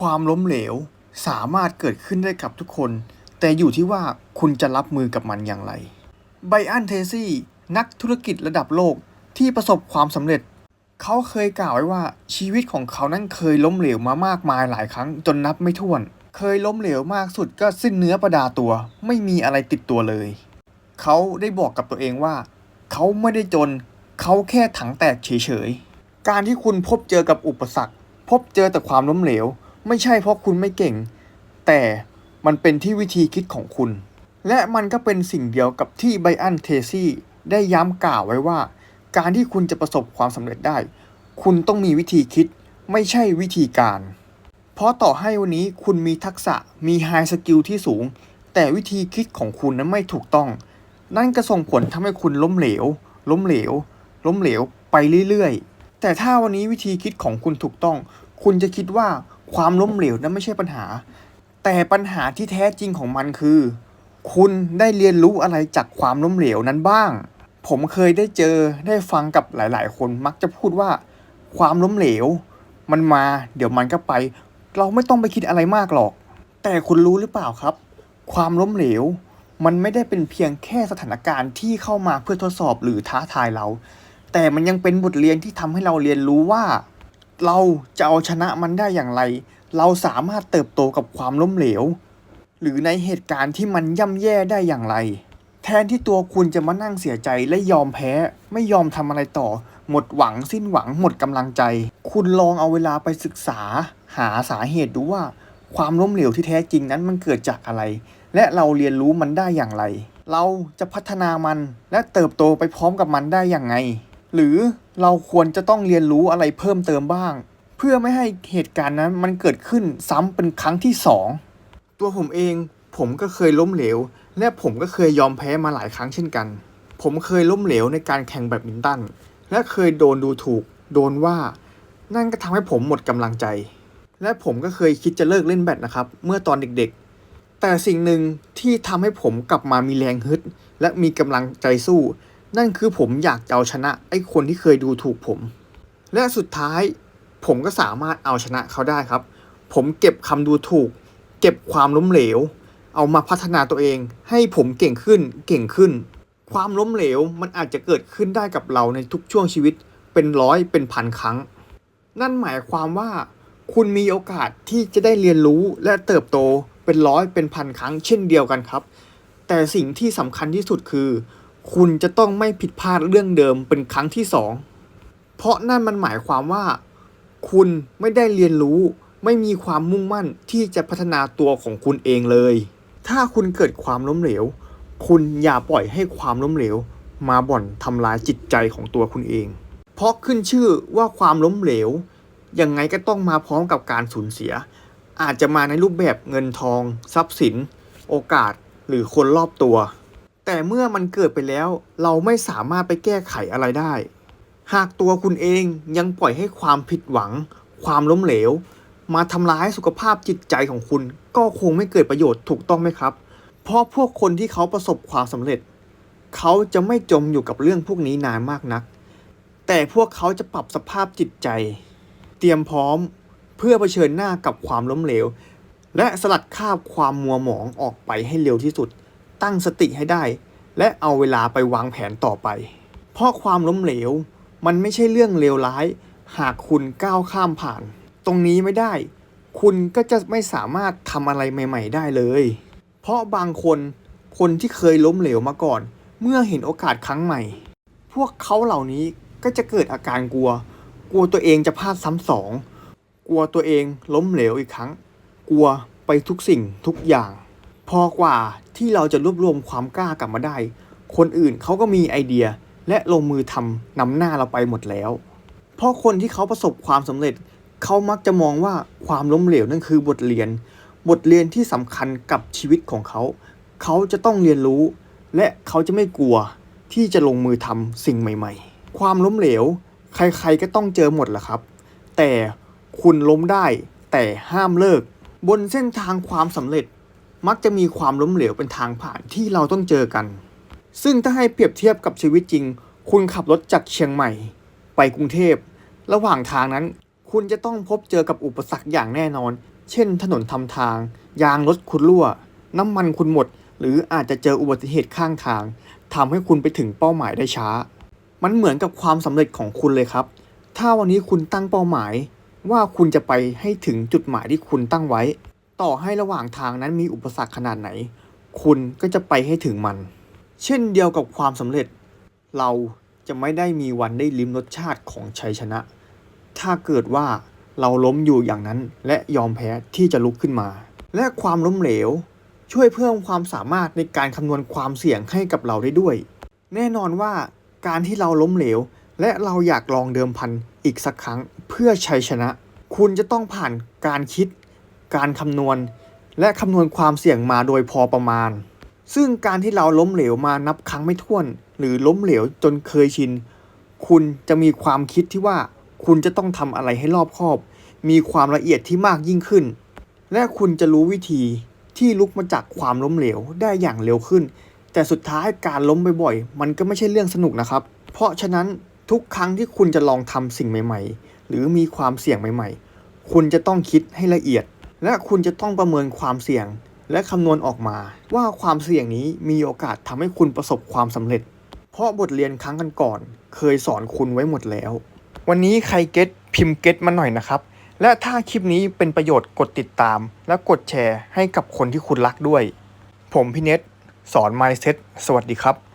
ความล้มเหลวสามารถเกิดขึ้นได้กับทุกคน แต่อยู่ที่ว่าคุณจะรับมือกับมันอย่างไรไบอันเทซี่นักธุรกิจระดับโลกที่ประสบความสำเร็จ เขาเคยกล่าวไว้ว่าชีวิตของเขานั้นเคยล้มเหลวมามากมายหลายครั้งจนนับไม่ถ้วน เคยล้มเหลวมากสุดก็สิ้นเนื้อประดาตัว ไม่มีอะไรติดตัวเลย เขาได้บอกกับตัวเองว่า เขาไม่ได้จน เขาแค่ถังแตกเฉยๆ การที่คุณพบเจอกับอุปสรรค พบเจอแต่ความล้มเหลว ไม่ใช่เพราะคุณไม่เก่ง แต่มันเป็นที่วิธีคิดของคุณ และมันก็เป็นสิ่งเดียวกับที่ไบอันเทซี่ได้ย้ำกล่าวไว้ว่า การที่คุณจะประสบความสำเร็จได้ คุณต้องมีวิธีคิด ไม่ใช่วิธีการ เพราะต่อให้วันนี้คุณมีทักษะมีไฮสกิลที่สูง แต่วิธีคิดของคุณนั้นไม่ถูกต้อง นั่นก็ส่งผลทำให้คุณล้มเหลว ล้มเหลว ล้มเหลวไปเรื่อยๆ แต่ถ้าวันนี้วิธีคิดของคุณถูกต้อง คุณจะคิดว่า ความล้มเหลวนั้นไม่ใช่ปัญหา แต่ปัญหาที่แท้จริงของมันคือ คุณได้เรียนรู้อะไรจากความล้มเหลวนั้นบ้าง ผมเคยได้เจอได้ฟังกับหลาย ๆ คนมักจะพูดว่า ความล้มเหลว มันมา เดี๋ยวมันก็ไป เราไม่ต้องไปคิดอะไรมากหรอก แต่คุณรู้หรือเปล่าครับ ความล้มเหลว มันไม่ได้เป็นเพียงแค่สถานการณ์ที่เข้ามาเพื่อทดสอบหรือท้าทายเรา แต่มันยังเป็นบทเรียนที่ทำให้เราเรียนรู้ว่า เราจะเอาชนะมันได้อย่างไร เราสามารถเติบโตกับความล้มเหลว หรือในเหตุการณ์ที่มันย่ำแย่ได้อย่างไร แทนที่ตัวคุณจะมานั่งเสียใจและยอมแพ้ ไม่ยอมทำอะไรต่อ หมดหวังสิ้นหวังหมดกำลังใจ คุณลองเอาเวลาไปศึกษา หาสาเหตุดูว่าความล้มเหลวที่แท้จริงนั้นมันเกิดจากอะไร และเราเรียนรู้มันได้อย่างไร เราจะพัฒนามันและเติบโตไปพร้อมกับมันได้อย่างไง หรือเราควรจะต้องเรียนรู้อะไรเพิ่มเติมบ้าง เพื่อไม่ให้เหตุการณ์นั้นมันเกิดขึ้นซ้ำเป็นครั้งที่สองตัวผมเองผมก็เคยล้มเหลว และผมก็เคยยอมแพ้มาหลายครั้งเช่นกัน ผมเคยล้มเหลวในการแข่งแบดมินตัน และเคยโดนดูถูก โดนว่า นั่นก็ทำให้ผมหมดกำลังใจ และผมก็เคยคิดจะเลิกเล่นแบดนะครับ เมื่อตอนเด็กๆ แต่สิ่งหนึ่งที่ทำให้ผมกลับมามีแรงฮึด และมีกำลังใจสู้ นั่นคือผมอยากเอาชนะไอ้คนที่เคยดูถูกผม และสุดท้ายผมก็สามารถเอาชนะเขาได้ครับ ผมเก็บคำดูถูก เก็บความล้มเหลว เอามาพัฒนาตัวเอง ให้ผมเก่งขึ้นเก่งขึ้น ความล้มเหลวมันอาจจะเกิดขึ้นได้กับเราในทุกช่วงชีวิตเป็นร้อยเป็นพันครั้ง นั่นหมายความว่าคุณมีโอกาสที่จะได้เรียนรู้และเติบโตเป็นร้อยเป็นพันครั้งเช่นเดียวกันครับ แต่สิ่งที่สำคัญที่สุดคือ คุณจะต้องไม่ผิดพลาดเรื่องเดิมเป็นครั้งที่สองเพราะนั่นมันหมายความว่า คุณไม่ได้เรียนรู้ ไม่มีความมุ่งมั่นที่จะพัฒนาตัวของคุณเองเลย ถ้าคุณเกิดความล้มเหลว คุณอย่าปล่อยให้ความล้มเหลว มาบ่อนทำลายจิตใจของตัวคุณเอง เพราะขึ้นชื่อว่าความล้มเหลวยังไงก็ต้องมาพร้อมกับการสูญเสีย อาจจะมาในรูปแบบเงินทอง ทรัพย์สิน โอกาส หรือคนรอบตัว แต่เมื่อมันเกิดไปแล้ว เราไม่สามารถไปแก้ไขอะไรได้ หากตัวคุณเองยังปล่อยให้ความผิดหวัง ความล้มเหลว มาทำร้ายสุขภาพจิตใจของคุณ ก็คงไม่เกิดประโยชน์ถูกต้องไหมครับ เพราะพวกคนที่เขาประสบความสำเร็จ เขาจะไม่จมอยู่กับเรื่องพวกนี้นานมากนัก แต่พวกเขาจะปรับสภาพจิตใจ เตรียมพร้อมเพื่อเผชิญหน้ากับความล้มเหลว และสลัดคาบความมัวหมองออกไปให้เร็วที่สุด ตั้งสติให้ได้ และเอาเวลาไปวางแผนต่อไป เพราะความล้มเหลว มันไม่ใช่เรื่องเลวร้าย หากคุณก้าวข้ามผ่าน ตรงนี้ไม่ได้ คุณก็จะไม่สามารถทำอะไรใหม่ ๆ ได้เลย เพราะบางคนคนที่เคยล้มเหลวมาก่อน เมื่อเห็นโอกาสครั้งใหม่ พวกเขาเหล่านี้ก็จะเกิดอาการกลัว กลัวตัวเองจะพลาดซ้ำสอง กลัวตัวเองล้มเหลวอีกครั้ง กลัวไปทุกสิ่งทุกอย่าง พอกว่าที่เราจะรวบรวมความกล้ากลับมาได้ คนอื่นเขาก็มีไอเดียและลงมือทำนำหน้าเราไปหมดแล้ว เพราะคนที่เขาประสบความสำเร็จเขามักจะมองว่าความล้มเหลวนั่นคือบทเรียน บทเรียนที่สำคัญกับชีวิตของเขา เขาจะต้องเรียนรู้ และเขาจะไม่กลัวที่จะลงมือทำสิ่งใหม่ ๆ ความล้มเหลว ใครๆก็ต้องเจอหมดแหละครับ แต่คุณล้มได้แต่ห้ามเลิก บนเส้นทางความสำเร็จ มักจะมีความล้มเหลวเป็นทางผ่านที่เราต้องเจอกัน ซึ่งถ้าให้เปรียบเทียบกับชีวิตจริง คุณขับรถจากเชียงใหม่ ไปกรุงเทพ ระหว่างทางนั้น คุณจะต้องพบเจอกับอุปสรรคอย่างแน่นอน เช่น ถนนทำทาง ยางรถคุณรั่ว น้ำมันคุณหมด หรืออาจจะเจออุบัติเหตุข้างทางทำให้คุณไปถึงเป้าหมายได้ช้า มันเหมือนกับความสำเร็จของคุณเลยครับ ถ้าวันนี้คุณตั้งเป้าหมาย ว่าคุณจะไปให้ถึงจุดหมายที่คุณตั้งไว้ ต่อให้ระหว่างทางนั้นมีอุปสรรคขนาดไหน คุณก็จะไปให้ถึงมัน เช่นเดียวกับความสำเร็จ เราจะไม่ได้มีวันได้ลิ้มรสชาติของชัยชนะ ถ้าเกิดว่าเราล้มอยู่อย่างนั้นและยอมแพ้ที่จะลุกขึ้นมา และความล้มเหลว ช่วยเพิ่มความสามารถในการคำนวณความเสี่ยงให้กับเราได้ด้วย แน่นอนว่าการที่เราล้มเหลว และเราอยากลองเดิมพันอีกสักครั้งเพื่อชัยชนะ คุณจะต้องผ่านการคิด การคำนวณ และคำนวณความเสี่ยงมาโดยพอประมาณ ซึ่งการที่เราล้มเหลวมานับครั้งไม่ถ้วน หรือล้มเหลวจนเคยชิน คุณจะมีความคิดที่ว่าคุณจะต้องทำอะไรให้รอบคอบ มีความละเอียดที่มากยิ่งขึ้น และคุณจะรู้วิธีที่ลุกมาจากความล้มเหลวได้อย่างเร็วขึ้น แต่สุดท้ายการล้มบ่อยๆ มันก็ไม่ใช่เรื่องสนุกนะครับ เพราะฉะนั้นทุกครั้งที่คุณจะลองทำสิ่งใหม่ ๆ หรือมีความเสี่ยงใหม่ ๆ คุณจะต้องคิดให้ละเอียด และคุณจะต้องประเมินความเสี่ยง และคำนวณออกมา ว่าความเสี่ยงนี้มีโอกาสทำให้คุณประสบความสำเร็จ เพราะบทเรียนครั้งกันก่อน เคยสอนคุณไว้หมดแล้ว วันนี้ใครเก็ตพิมพ์เก็ตมาหน่อยนะครับ และถ้าคลิปนี้เป็นประโยชน์กดติดตาม และกดแชร์ให้กับคนที่คุณรักด้วย ผมพี่เน็ตสอน Mindset สวัสดีครับ